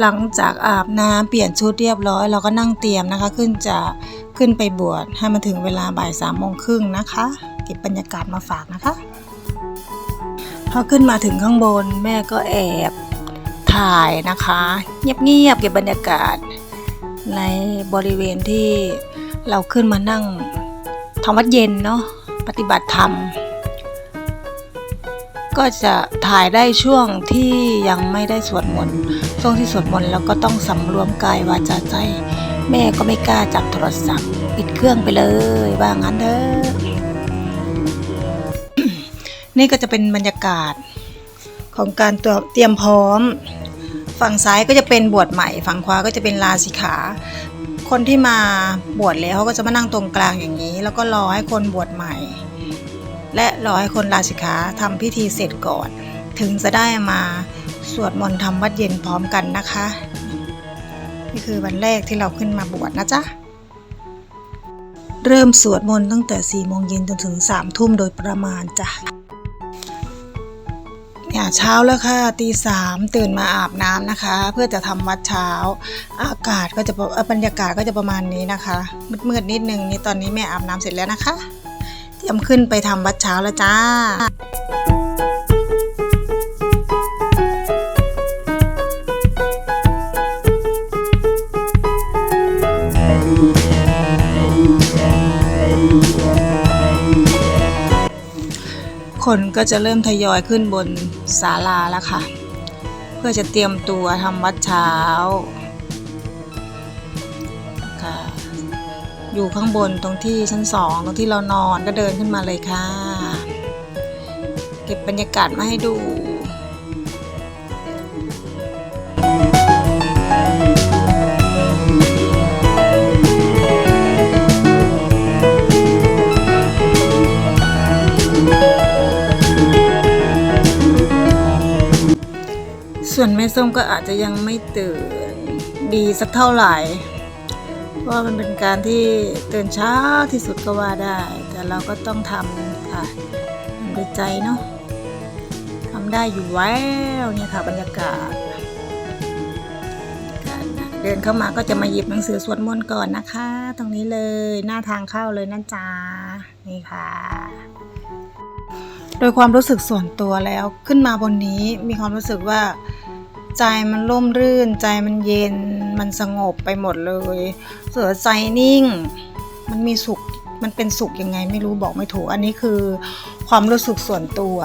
หลังจากอาบน้ำเปลี่ยนชุดเรียบร้อย เราก็นั่งเตรียมนะคะ ขึ้นจะขึ้นไปบวชให้มันถึงเวลาบ่ายสามโมงครึ่งนะคะ เก็บบรรยากาศมาฝากนะคะ พอขึ้นมาถึงข้างบนแม่ก็แอบถ่ายนะคะ เงียบๆเก็บบรรยากาศ ในบริเวณที่เราขึ้นมานั่งทำวัดเย็นเนาะปฏิบัติธรรม ก็จะถ่ายได้ช่วงที่ยังไม่ได้สวดมนต์ช่วงที่สวดมนต์แล้วก็ต้องสำรวมกายวาจาใจ แม่ก็ไม่กล้าจับโทรศัพท์ปิดเครื่องไปเลยว่างั้นเด้อนี่ก็จะเป็นบรรยากาศของการตัวเตรียมพร้อม ฝั่งซ้ายก็จะเป็นบวชใหม่ ฝั่งขวาก็จะเป็นลาสิขา คนที่มาบวชแล้วเขาก็จะมานั่งตรงกลางอย่างนี้ แล้วก็รอให้คนบวชใหม่ และรอให้คนลาสิกขาทำพิธีเสร็จก่อน ถึงจะได้มาสวดมนต์ทำวัดเย็นพร้อมกันนะคะ นี่คือวันแรกที่เราขึ้นมาบวชนะจ๊ะเริ่มสวดมนต์ตั้งแต่4ี่โมงเย็นจนถึง3ามทุ่มโดยประมาณจ้ะเนี่ยเช้าแล้วค่ะตีสามตื่นมาอาบน้ำนะคะ เพื่อจะทำวัดเช้า อากาศก็จะบรรยากาศก็จะประมาณนี้นะคะมืดๆนิดนึงนี่ตอนนี้แม่อาบน้ำเสร็จแล้วนะคะ เตรียมขึ้นไปทำวัดเช้าแล้วจ้าคนก็จะเริ่มทยอยขึ้นบนศาลาแล้วค่ะ เพื่อจะเตรียมตัวทำวัดเช้า อยู่ข้างบนตรงที่ชั้นสองตรงที่เรานอนก็เดินขึ้นมาเลยค่ะ เก็บบรรยากาศมาให้ดูส่วนแม่ส้มก็อาจจะยังไม่ตื่นดีสักเท่าไหร่ เพราะว่ามันเป็นการที่ตื่นเช้าที่สุดก็ว่าได้ แต่เราก็ต้องทำค่ะทำด้วยใจเนาะทำได้อยู่แล้วเนี่ยค่ะบรรยากาศเดินเข้ามาก็จะมาหยิบหนังสือสวดมนต์ก่อนนะคะ ตรงนี้เลยหน้าทางเข้าเลยนะจ๊ะนี่ค่ะ โดยความรู้สึกส่วนตัวแล้วขึ้นมาบนนี้มีความรู้สึกว่า ใจมันร่มรื่น ใจมันเย็น มันสงบไปหมดเลยเสือใจนิ่ง มันมีสุข มันเป็นสุขยังไงไม่รู้บอกไม่ถูก อันนี้คือความรู้สึกส่วนตัว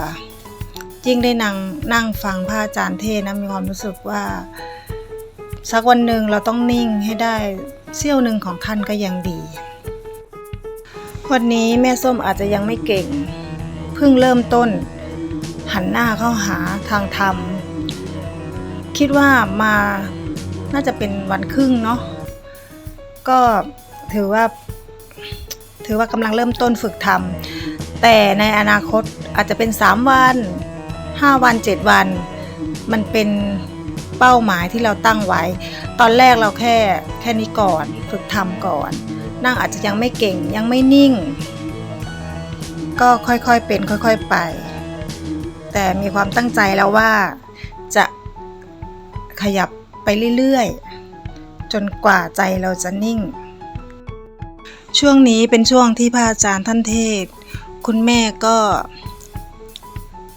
ยิ่งได้นั่งนั่งฟังพระอาจารย์เทศนะมีความรู้สึกว่า สักวันหนึ่งเราต้องนิ่งให้ได้เสี้ยวหนึ่งของท่านก็ยังดี วันนี้แม่ส้มอาจจะยังไม่เก่ง เพิ่งเริ่มต้น หันหน้าเข้าหาทางธรรม คิดว่ามาน่าจะเป็นวันครึ่งเนาะก็ถือว่าถือว่ากำลังเริ่มต้นฝึกทำแต่ในอนาคตอาจจะเป็น 3 วัน 5 วัน 7 วัน มันเป็นเป้าหมายที่เราตั้งไว้ ตอนแรกเราแค่แค่นี้ก่อน ฝึกทำก่อน นั่งอาจจะยังไม่เก่งยังไม่นิ่ง ก็ค่อยๆเป็นค่อยๆไป แต่มีความตั้งใจแล้วว่าจะ ขยับไปเรื่อยๆ จนกว่าใจเราจะนิ่ง ช่วงนี้เป็นช่วงที่พระอาจารย์ท่านเทศ คุณแม่ก็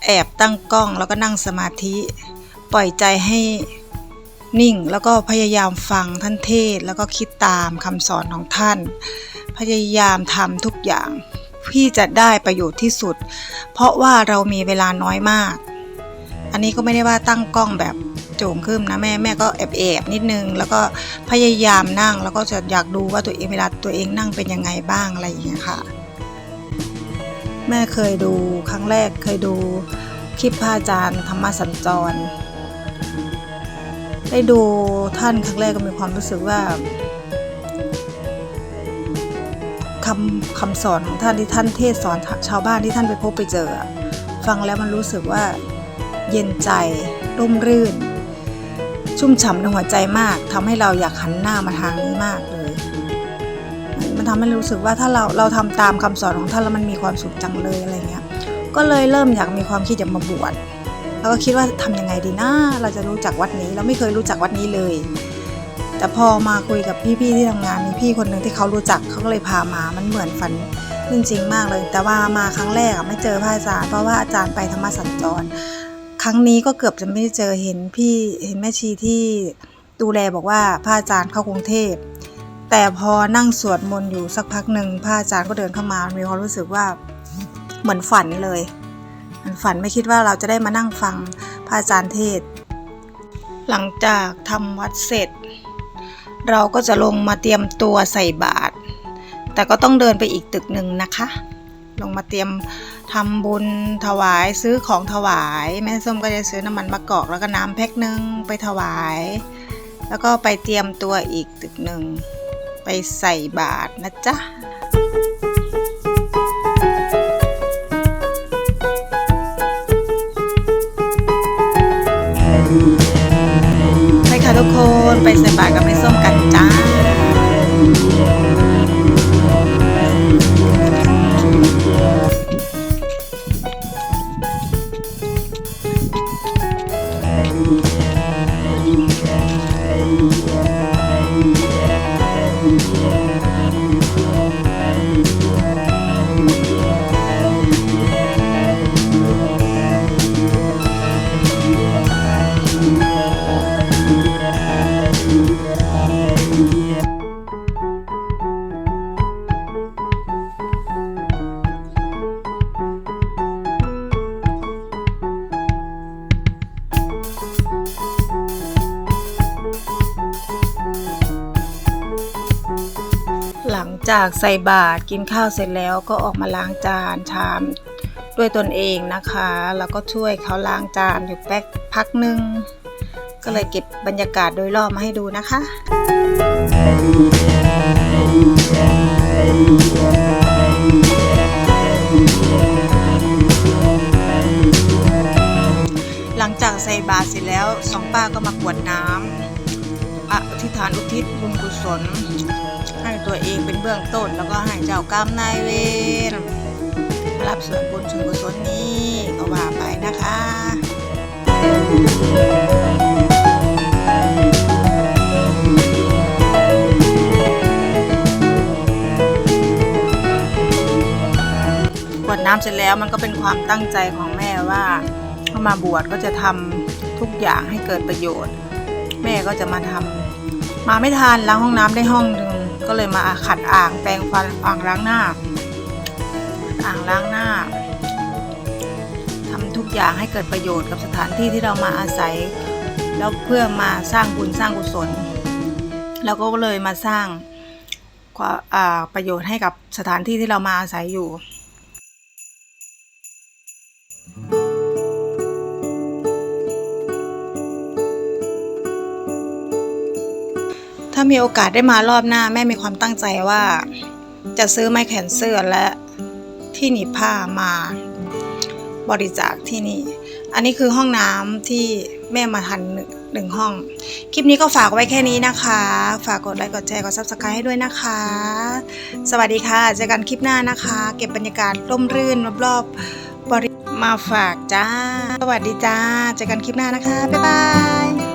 แอบตั้งกล้องแล้วก็นั่งสมาธิ ปล่อยใจให้นิ่งแล้วก็พยายามฟังท่านเทศแล้วก็คิดตามคำสอนของท่าน พยายามทำทุกอย่างพี่จะได้ประโยชน์ที่สุด เพราะว่าเรามีเวลาน้อยมาก อันนี้ก็ไม่ได้ว่าตั้งกล้องแบบ โจงขึ้นนะแม่แม่ก็แอบแอบนิดนึง แล้วก็พยายามนั่งแล้วก็จะอยากดูว่าตัวเองเวลาตัวเองนั่งเป็นยังไงบ้างอะไรอย่างเงี้ยค่ะ แม่เคยดูครั้งแรกเคยดูคลิปพระอาจารย์ธรรมสัญจร ได้ดูท่านครั้งแรกก็มีความรู้สึกว่าคำคำสอนของท่านที่ท่านเทศสอนชาวบ้านที่ท่านไปพบไปเจอ ฟังแล้วมันรู้สึกว่าเย็นใจร่มรื่น ชุ่มฉ่ำในหัวใจมากทำให้เราอยากหันหน้ามาทางนี้มากเลย มันทำให้รู้สึกว่าถ้าเราเราทำตามคำสอนของท่านแล้วมันมีความสุขจังเลยอะไรเงี้ย ก็เลยเริ่มอยากมีความคิดอยากมาบวชแล้วก็คิดว่าทำยังไงดีนะเราจะรู้จักวัดนี้ เราไม่เคยรู้จักวัดนี้เลย แต่พอมาคุยกับพี่ๆที่ทำงานมีพี่คนหนึ่งที่เขารู้จักเขาก็เลยพามา มันเหมือนฝันจริงๆมากเลย แต่ว่ามาครั้งแรกไม่เจอพระอาจารย์เพราะว่าอาจารย์ไปธรรมสัญจร ครั้งนี้ก็เกือบจะไม่ได้เจอเห็นพี่เห็นแม่ชีที่ดูแลบอกว่าพระอาจารย์เข้ากรุงเทพ แต่พอนั่งสวดมนต์อยู่สักพักหนึ่งพระอาจารย์ก็เดินเข้ามา มีความรู้สึกว่าเหมือนฝันเลยมือนฝันไม่คิดว่าเราจะได้มานั่งฟังพระอาจารย์เทศ หลังจากทำวัดเสร็จ เราก็จะลงมาเตรียมตัวใส่บาตรแต่ก็ต้องเดินไปอีกตึกหนึ่งนะคะ ลงมาเตรียมทำบุญถวายซื้อของถวาย แม่ส้มก็จะซื้อน้ำมันมะกอกแล้วก็น้ำแพ็คหนึ่งไปถวาย แล้วก็ไปเตรียมตัวอีกตึกหนึ่งไปใส่บาตรนะจ๊ะไปค่ะทุกคนไปใส่บาตรกับแม่ส้มกันจ้า จากใส่บาตรกินข้าวเสร็จแล้วก็ออกมาล้างจานชามด้วยตนเองนะคะ แล้วก็ช่วยเขาล้างจานอยู่แป๊กพักหนึ่งก็เลยเก็บบรรยากาศโดยรอบมาให้ดูนะคะหลังจากใส่บาตรเสร็จแล้วสองป้าก็มากวดน้ำอธิษฐานอุทิศบุญกุศล ตัวเองเป็นเบื้องต้น แล้วก็ให้เจ้ากรรมนายเวรรับส่วนบุญส่วนกุศลนี้ก็ว่าไปนะคะกวดน้ำเสร็จแล้วมันก็เป็นความตั้งใจของแม่ว่าเข้ามาบวชก็จะทำทุกอย่างให้เกิดประโยชน์ แม่ก็จะมาทำมาไม่ทันล้างห้องน้ำได้ห้องหนึ่ง ก็เลยมาขัดอ่างแปรงฟันอ่างล้างหน้า อ่างล้างหน้าทำทุกอย่างให้เกิดประโยชน์กับสถานที่ที่เรามาอาศัย แล้วเพื่อมาสร้างบุญสร้างกุศลแล้วก็เลยมาสร้างความประโยชน์ให้กับสถานที่ที่เรามาอาศัยอยู่ ถ้ามีโอกาสได้มารอบหน้าแม่มีความตั้งใจว่า จะซื้อไม้แขวนเสื้อและที่หนีบผ้ามาบริจาคที่นี่ อันนี้คือห้องน้ำที่แม่มาทันหนึ่งห้อง คลิปนี้ก็ฝากไว้แค่นี้นะคะ ฝากกดไลค์ กดแชร์ กดซับสไครต์ให้ด้วยนะคะ สวัสดีค่ะ เจอกันคลิปหน้านะคะ เก็บบรรยากาศร่มรื่นรอบๆบริมาฝากจ้า สวัสดีจ้า เจอกันคลิปหน้านะคะ บ๊ายบาย